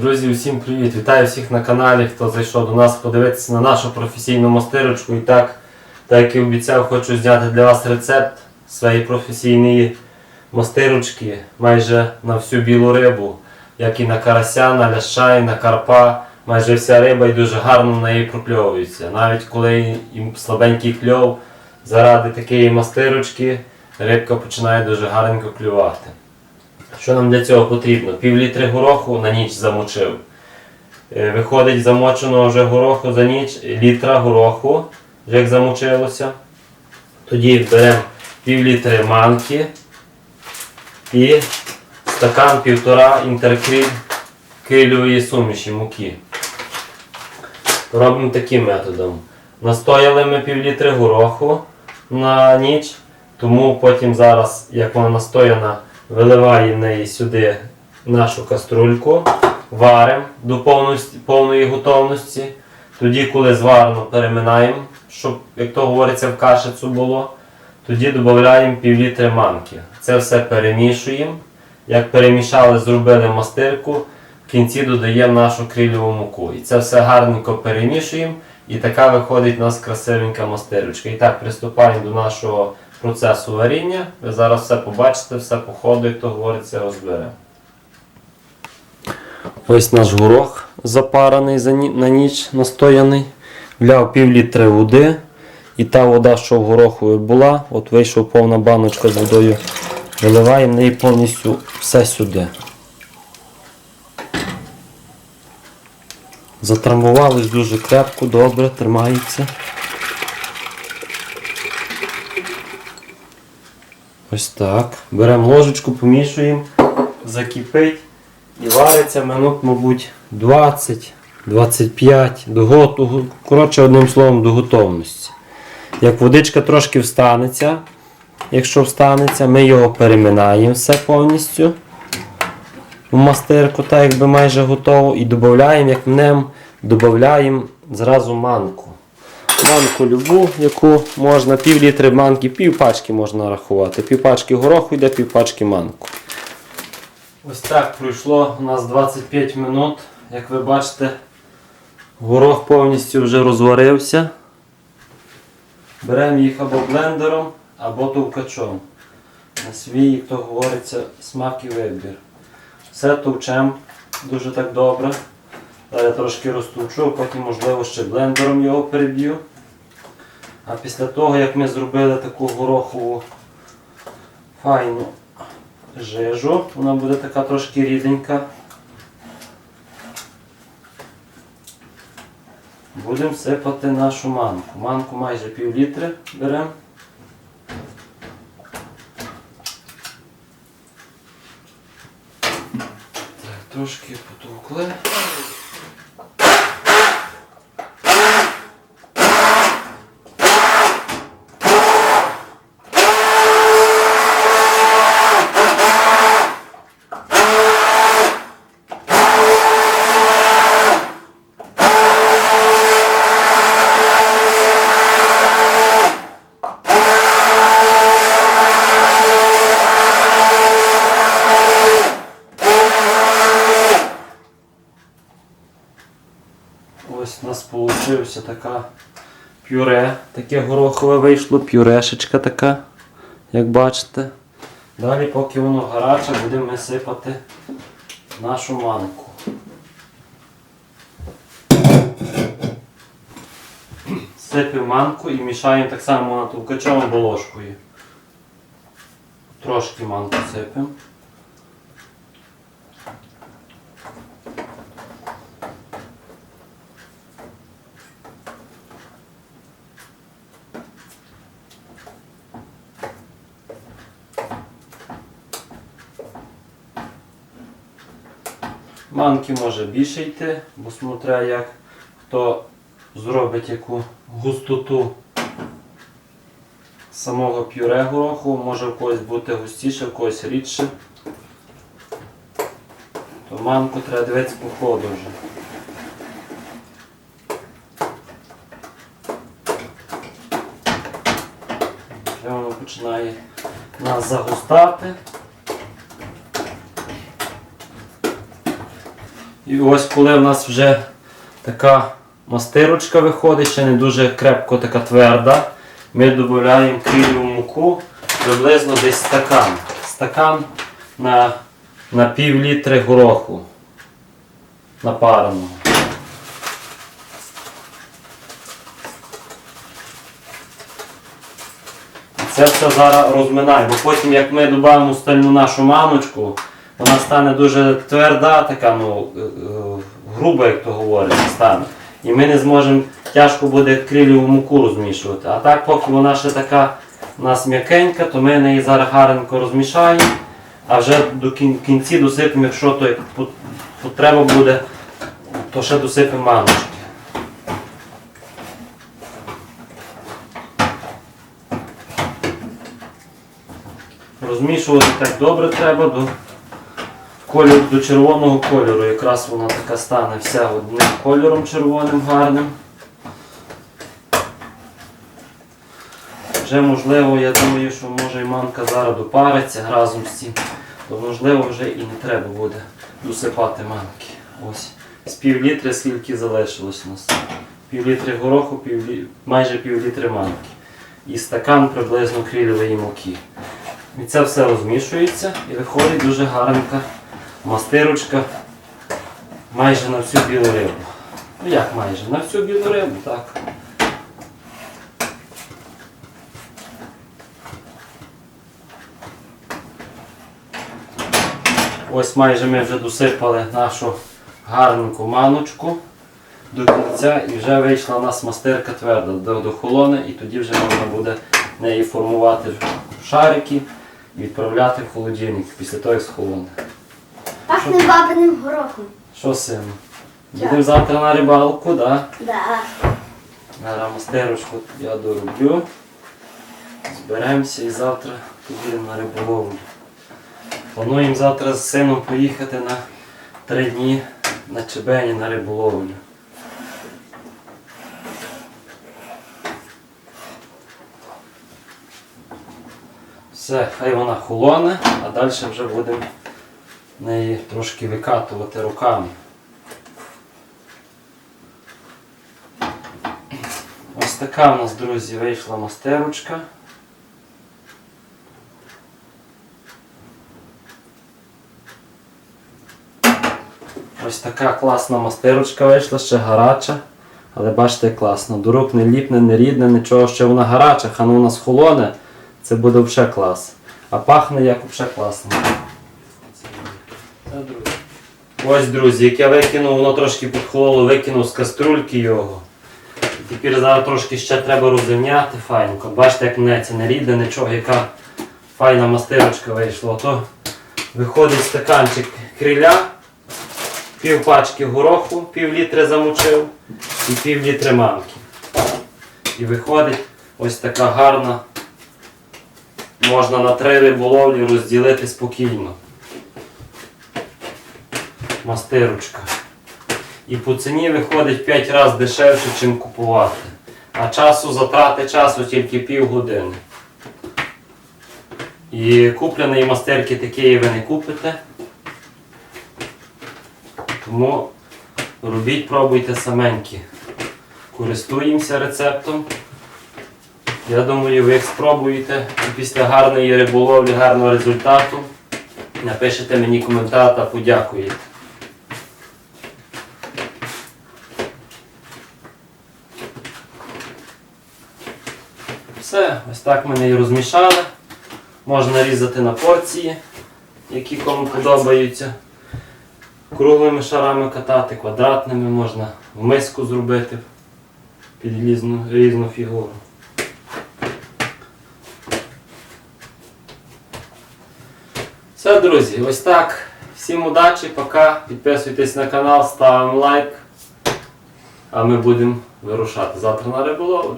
Друзі, усім привіт! Вітаю всіх на каналі, хто зайшов до нас подивитися на нашу професійну мастирочку. І так, так як і обіцяв, хочу зняти для вас рецепт своєї професійної мастирочки майже на всю білу рибу, як і на карася, на ляща, і на карпа. Майже вся риба і дуже гарно в неї прокльовується. Навіть коли їм слабенький кльов, заради такої мастирочки рибка починає дуже гарненько клювати. Що нам для цього потрібно? Пів літри гороху на ніч замочив. Е, Виходить замоченого вже гороху за ніч, літра гороху, вже як замочилося. Тоді беремо пів літри манки і стакан півтора інтеркрилової суміші муки. Робимо таким методом. Настояли ми пів літри гороху на ніч, тому потім зараз, як вона настояна, виливаємо неї сюди нашу каструльку, варимо до повної готовності. Тоді, коли зварено, переминаємо, щоб, як то говориться, в кашицю було. Тоді додаємо пів літри манки. Це все перемішуємо. Як перемішали, зробили мастирку, в кінці додаємо нашу крильову муку. І це все гарненько перемішуємо. І така виходить у нас красивенька мастирочка. І так, приступаємо до нашого процесу варіння. Ви зараз все побачите, все по ходу, як то говориться, розберемо. Ось наш горох запараний на ніч настояний. Вляв пів літри води. І та вода, що в горохові була, от вийшов повна баночка з водою. Виливаємо неї повністю все сюди. Затрамбувались дуже крепко, добре, тримається. Ось так. Беремо ложечку, помішуємо, закипить і вариться минут, мабуть, 20-25 до коротше, одним словом, до готовності. Як водичка трошки встанеться, якщо встанеться, ми його переминаємо все повністю в мастирку, так якби майже готово, і додаємо, як мнем, додаємо зразу манку. Манку любу, яку можна, пів літри манки, пів пачки можна рахувати. Пів пачки гороху йде, пів пачки манку. Ось так пройшло у нас 25 минут. Як ви бачите, горох повністю вже розварився. Беремо їх або блендером, або товкачом. На свій, як то говориться, смак і вибір. Все товчем дуже так добре. Я трошки розтовчу, потім, можливо, ще блендером його переб'ю. А після того, як ми зробили таку горохову файну жижу, вона буде така трошки ріденька. Будемо сипати нашу манку. Манку майже пів літри беремо. Трошки потовкли. У нас вийшла така пюре. Таке горохове вийшло, пюрешечка така, як бачите. Далі, поки воно гаряче, будемо сипати нашу манку. Сипемо манку і мішаємо так само на товкачом або ложкою. Трошки манку сипемо. Манки може більше йти, бо смотря як хто зробить яку густоту самого пюре гороху, може в когось бути густіше, в когось рідше. То манку треба дивитися по ходу вже. Вже воно починає нас загустати. І ось коли в нас вже така мастирочка виходить, ще не дуже крепко така тверда, ми додаємо кріліву муку приблизно десь стакан. Стакан на, на пів літри гороху напареного. Це все зараз розминаємо, бо потім як ми додаємо стальну нашу маночку, вона стане дуже тверда, така, ну, е, е, груба, як то говориться, стане. І ми не зможемо, тяжко буде криліву муку розмішувати. А так, поки вона ще така у нас м'якенька, то ми неї зараз гарненько розмішаємо, а вже до кін- кінці досипемо, якщо то потреба буде, то ще досипемо маночки. Розмішувати так добре треба до кольору, до червоного кольору. Якраз вона така стане вся одним кольором червоним гарним. Вже можливо, я думаю, що може і мамка зараз допариться разом з цим, то можливо вже і не треба буде досипати манки. Ось з пів літри скільки залишилось у нас. Пів літри гороху, пів лі- майже пів літри манки. І стакан приблизно крілевої муки. І це все розмішується і виходить дуже гарненька мастирочка майже на всю білу рибу. Ну як майже? На всю білу рибу, так. Ось майже ми вже досипали нашу гарненьку маночку до кінця і вже вийшла у нас мастирка тверда до, холони і тоді вже можна буде неї формувати шарики і відправляти в холодильник після того, як схолоне. Пахне бабиним горохом. Що сину? Їдемо завтра на рибалку, да? Да. Зараз мастерочку я дороблю. Зберемося і завтра підемо на риболовлю. Плануємо завтра з сином поїхати на три дні на Чебені на риболовлю. Все, хай вона холоне, а далі вже будемо неї трошки викатувати руками. Ось така в нас, друзі, вийшла мастерочка. Ось така класна мастерочка вийшла, ще гаряча. Але бачите, класно. До рук не ліпне, не рідне, нічого, ще вона гаряча, хай вона схолоне, це буде взагалі клас. А пахне як взагалі класно. Ось, друзі, як я викинув, воно трошки підхололо, викинув з каструльки його. Тепер зараз трошки ще треба розрівняти файненько. Бачите, як це не рідне, нічого, яка файна мастирочка вийшла. Ото виходить стаканчик криля, пів пачки гороху, пів літри замочив і пів літри манки. І виходить ось така гарна. Можна на три риболовлі розділити спокійно. Мастирочка. І по ціні виходить 5 разів дешевше, ніж купувати. А часу затрати часу тільки пів години. І купленої мастерки такої ви не купите. Тому робіть, пробуйте саменькі. Користуємося рецептом. Я думаю, ви як спробуєте і після гарної риболовлі, гарного результату напишете мені коментар та подякуєте. Все, ось так ми її розмішали. Можна різати на порції, які кому подобаються. Круглими шарами катати, квадратними можна в миску зробити під різну, різну фігуру. Все, друзі, ось так. Всім удачі, пока. Підписуйтесь на канал, ставимо лайк. А ми будемо вирушати завтра на риболовлю.